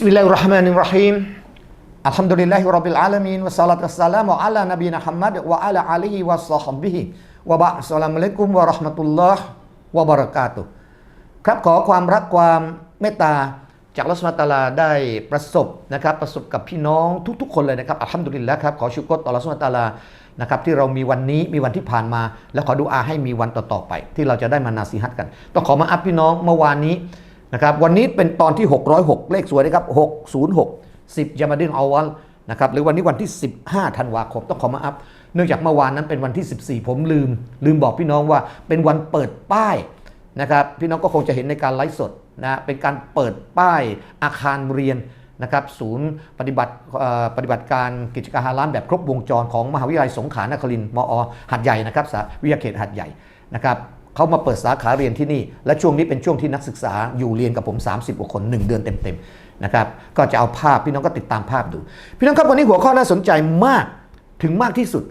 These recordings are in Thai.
بسم الله الرحمن الرحيم الحمد لله رب العالمين والصلاة والسلام على نبينا محمد وعلى آله وصحبه وبعد السلام عليكم ورحمة الله وبركاته ครับขอความรักความเมตตาจากลัสมาตาลาได้ประสบนะครับประสบกับพี่น้องทุกๆ คนเลยนะครับอัลฮัมดุลิลละครับขอชุกรต่อลัสมาตาลานะครับที่เรามีวันนี้มีวันที่ผ่านมา และขอดูอาให้มีวันต่อๆไป ที่เราจะได้มานาซีฮัตกัน ต้องขอมาอัพพี่น้องเมื่อวานนี้ นะครับวันนี้เป็นตอนที่ 606 เลขสวยนะครับ 606 10ยามาดินอวัลนะครับหรือวันนี้วันที่ 15ธันวาคมต้องขอมาอัพ เนื่องจากเมื่อวานนั้นเป็นวันที่ 14 ผมลืม ลืมบอกพี่น้องว่าเป็นวันเปิดป้ายนะครับพี่น้องก็คงจะเห็นในการไลฟ์สดนะเป็นการเปิดป้ายอาคารเรียนนะครับศูนย์ปฏิบัติปฏิบัติการกิจการฮาลาลแบบครบวงจรของมหาวิทยาลัยสงขลานครินทร์มอหัดใหญ่นะครับสาวิทยาเขตหัดใหญ่นะครับ เขามาเปิดสาขาเรียนที่นี่ และช่วงนี้เป็นช่วงที่นักศึกษาอยู่เรียนกับผม 30กว่าคน 1 เดือนเต็มๆนะครับก็จะเอาภาพพี่น้องก็ติดตามภาพดู พี่น้องครับวันนี้หัวข้อน่าสนใจมากถึงมากที่สุด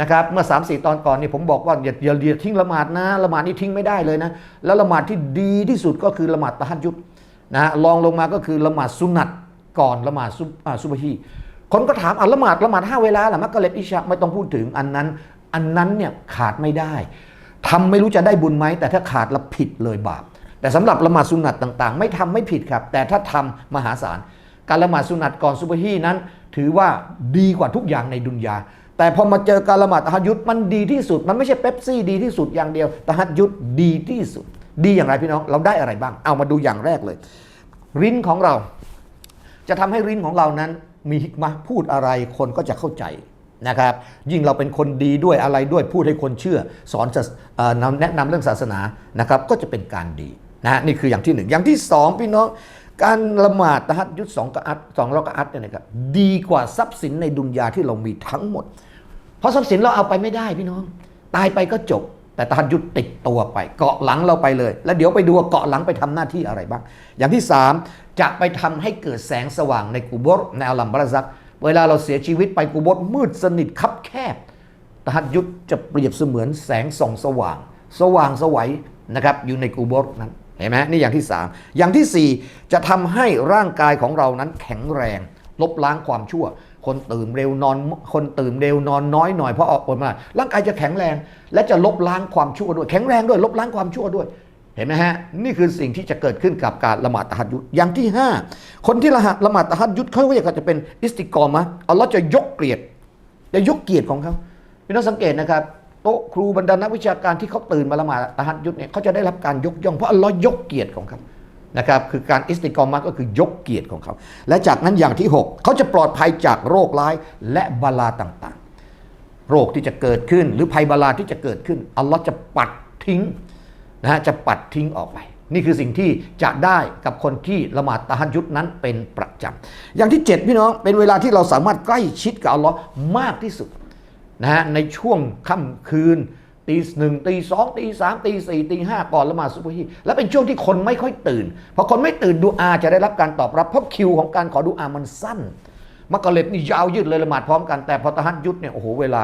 นะครับเมื่อ 3 4 ตอนก่อนนี่ผมบอกว่าอย่าอย่าอย่าทิ้งละหมาดนะละหมาดนี่ทิ้งไม่ได้เลยนะแล้วละหมาดที่ดีที่สุดก็คือละหมาดตะฮัดยุดนะฮะลองลงมาก็คือละหมาดสุนัตก่อนละหมาดซุบอ่าซุบฮีคนก็ถามอะละหมาดละหมาดห้าเวลาละมักกะเล็บอิชาไม่ต้องพูดถึงอันนั้น อันนั้นเนี่ยขาดไม่ได้ ทำไม่รู้จะได้บุญไหมแต่ถ้าขาดละผิดเลยบาป แต่สำหรับละหมาดสุนัตต่างๆ ไม่ทำไม่ผิดครับ แต่ถ้าทำมหาศาลการละหมาดสุนัตก่อนซุบฮีนั้น ถือว่าดีกว่าทุกอย่างในดุนยา แต่พอมาเจอการละหมาดตะฮัดยุดมันดีที่สุด มันไม่ใช่เป๊ปซี่ดีที่สุดอย่างเดียวตะฮัดยุดดีที่สุด ดีอย่างไรพี่น้องเราได้อะไรบ้าง เอามาดูอย่างแรกเลยริ้นของเรา จะทำให้ริ้นของเรานั้นมีฮิกมะพูดอะไรคนก็จะเข้าใจ นะครับ ยิ่งเราเป็นคนดีด้วยอะไรด้วยพูดให้คนเชื่อ สอนจะนำแนะนำเรื่องศาสนานะครับ ก็จะเป็นการดีนะนี่คืออย่างที่หนึ่งอย่างที่สองพี่น้องการละหมาดตะฮัดยุดสองกะอัดสองรอกะอัดเนี่ยนะครับดีกว่าทรัพย์สินในดุนยาที่เรามีทั้งหมด เพราะทรัพย์สินเราเอาไปไม่ได้พี่น้อง ตายไปก็จบ แต่ตะฮัดยุดติดตัวไป เกาะหลังเราไปเลย แล้วเดี๋ยวไปดูเกาะหลังไปทำหน้าที่อะไรบ้าง อย่างที่สามจะไปทำให้เกิดแสงสว่างในกูบรในอัลลัมบารัซัก เวลาเราเสียชีวิตไปกูบรมืดสนิทคับแคบตะฮัดยุดจะเปรียบเสมือนแสงส่องสว่าง สว่างสวัยนะครับอยู่ในกูบรนั้นเห็นไหมนี่อย่างที่สามอย่างที่สี่จะทำให้ร่างกายของเรานั้นแข็งแรง ลบล้างความชั่ว คนตื่นเร็วนอนคนตื่นเร็วนอนน้อยหน่อยเพราะออกผลมาร่างกายจะแข็งแรง และจะลบล้างความชั่วด้วย แข็งแรงด้วยลบล้างความชั่วด้วย เห็นไหมฮะนี่คือสิ่งที่จะเกิดขึ้นกับการละหมาดตะฮัดยุดอย่างที่ 5 คนที่ละหะละหมาดตะฮัดยุดเขาก็จะเป็นอิสติกรมะอัลลอฮ์จะยกเกียรติจะยกเกียรติของเขาพี่น้องสังเกตนะครับโต๊ะครูบรรดานักวิชาการที่เขาตื่นมาละหมาดตะฮัดยุดเนี่ยเขาจะได้รับการยกย่องเพราะอัลลอฮ์ยกเกียรติของเขานะครับคือการอิสติกรมะก็คือยกเกียรติของเขา และจากนั้นอย่างที่ 6 เขาจะปลอดภัยจากโรคร้ายและบาลาต่างๆ โรคที่จะเกิดขึ้น หรือภัยบาลาที่จะเกิดขึ้นอัลลอฮ์จะปัดทิ้ง นะฮะจะปัดทิ้งออกไป นี่คือสิ่งที่จะได้กับคนที่ละหมาดตะฮัดยุดนั้นเป็นประจำอย่างที่ 7 พี่น้องเป็นเวลาที่เราสามารถใกล้ชิดกับอัลลอฮ์มากที่สุดนะฮะในช่วงค่ำคืนตีหนึ่งตีสองตีสามตีสี่ตีห้าก่อนละหมาดซุบฮีและเป็นช่วงที่คนไม่ค่อยตื่นพอคนไม่ตื่นดูอาจะได้รับการตอบรับเพราะคิวของการขอดูอามันสั้นมักกะเล็บนี่ยาวยืดเลยละหมาดพร้อมกันแต่พอตะฮัดยุดเนี่ยโอ้โหเวลา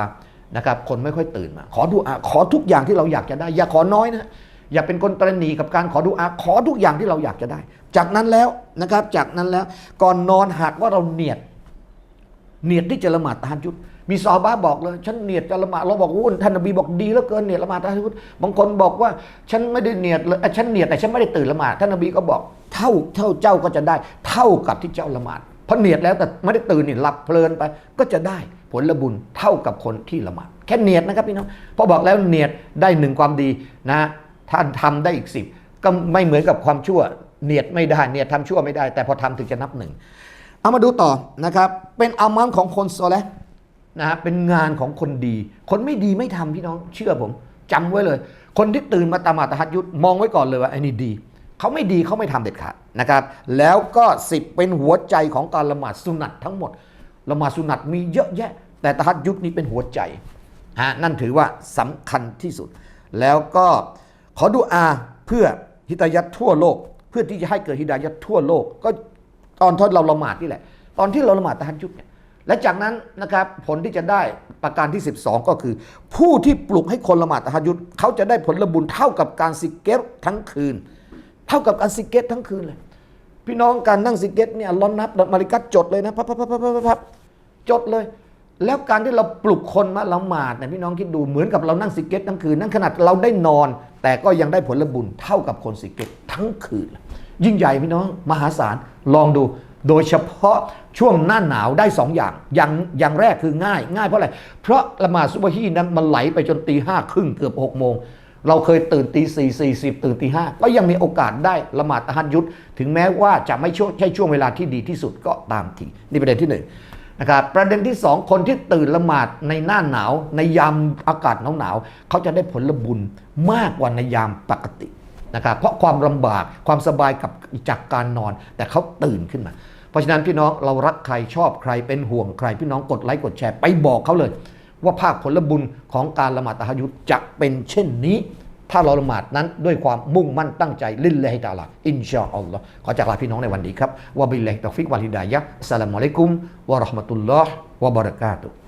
นะครับคนไม่ค่อยตื่นมา ขอดูอาขอทุกอย่างที่เราอยากจะได้ อย่าขอน้อยนะ อย่าเป็นคนตรณีกับการขอดูอาขอทุกอย่างที่เราอยากจะได้ จากนั้นแล้วนะครับ จากนั้นแล้วก่อนนอนหากว่าเราเนียด เนียดที่จะละหมาดตะฮัดยุดมีซอบ้าบอกเลย ฉันเนียดจะละหมาดเราบอกว่าท่านนบีบอกดีแล้วเกินเนียดละหมาดตะฮัดยุดบางคนบอกว่า ฉันไม่ได้เนียดเลยฉันเนียดแต่ฉันไม่ได้ตื่นละหมาดท่านนบีก็บอก เท่าเท่าเจ้าก็จะได้ เท่ากับที่เจ้าละหมาดเพราะเนียดแล้วแต่ไม่ได้ตื่นนี่หลับเพลินไป ก็จะได้ผลบุญเท่ากับคนที่ละหมาดแค่เนียดนะครับพี่น้องพราะบอกแล้วเนียดได้หนึ่งความดีนะ ท่านทำได้อีกสิบก็ไม่เหมือนกับความชั่ว เนียดไม่ได้เนียดทำชั่วไม่ได้ แต่พอทำถึงจะนับหนึ่งเอามาดูต่อนะครับ เป็นอามัลของคนโซเลนะฮะเป็นงานของคนดี คนไม่ดีไม่ทำพี่น้องเชื่อผมจำไว้เลย คนที่ตื่นมาตามาตะฮัดยุดมองไว้ก่อนเลยว่าไอ้นี่ดีเขาไม่ดีเขาไม่ทำเด็ดขาดนะครับ แล้วก็สิบเป็นหัวใจของการละหมาดสุนัตทั้งหมดละหมาดสุนัตมีเยอะแยะ แต่ตะฮัดยุดนี้เป็นหัวใจฮะนั่นถือว่าสำคัญที่สุด แล้วก็ ขอดูอาเพื่อฮิดายัดทั่วโลก เพื่อที่จะให้เกิดฮิดายัดทั่วโลก ก็ตอนทดเราละหมาดนี่แหละ ตอนที่เราละหมาดตะฮัดยุดเนี่ยและจากนั้นนะครับผลที่จะได้ประการที่ 12 ก็คือ ผู้ที่ปลุกให้คนละหมาดตะฮัดยุดเขาจะได้ผลบุญเท่ากับการซิกเก็ตทั้งคืน เท่ากับการซิกเก็ตทั้งคืนเลย พี่น้องการนั่งสิกเก็ตเนี่ยอัลลอฮ์นับมาริกัตจดเลยนะพับพับพับพับพับจดเลย แล้วการที่เราปลุกคนมาละหมาดเนี่ยพี่น้องคิดดูเหมือนกับเรานั่งสิกเก็ตทั้งคืนนั่นขนาดเราได้นอน แต่ก็ยังได้ผลบุญเท่ากับคนสิกเกตทั้งคืน ยิ่งใหญ่พี่น้องมหาศาลลองดูโดยเฉพาะช่วงหน้าหนาวได้สองอย่างอย่างอย่างแรกคือง่าย ง่ายเพราะอะไร เพราะละหมาดซุบฮีนั้นมันไหลไปจนตีห้าครึ่งเกือบหกโมง เราเคยตื่นตีสี่สี่สิบตื่นตีห้าก็ยังมีโอกาสได้ละหมาดตะฮัดยุด ถึงแม้ว่าจะไม่ใช่ช่วงเวลาที่ดีที่สุดก็ตามทีนี่ประเด็นที่หนึ่ง นะครับประเด็นที่สองคนที่ตื่นละหมาดในหน้าหนาว ในยามอากาศหนาวหนาวๆเขาจะได้ผลบุญมากกว่าในยามปกตินะครับเพราะความลำบากความสบายกับจากการนอน แต่เขาตื่นขึ้นมา เพราะฉะนั้นพี่น้องเรารักใครชอบใครเป็นห่วงใคร พี่น้องกดไลค์กดแชร์ไปบอกเขาเลย ว่าภาคผลบุญของการละหมาดตะฮยุดจะเป็นเช่นนี้ ถ้าเราละหมาดนั้นด้วยความมุ่งมั่นตั้งใจลิลลาฮิตาลาอินชาอัลลอฮ์ขอจากลาพี่น้องในวันนี้ครับวะบิลลาฮิตอฟิกวะลิดายะอัสลามอะลัยกุมวะราะห์มะตุลลอฮ์วะบะเราะกาตุฮ์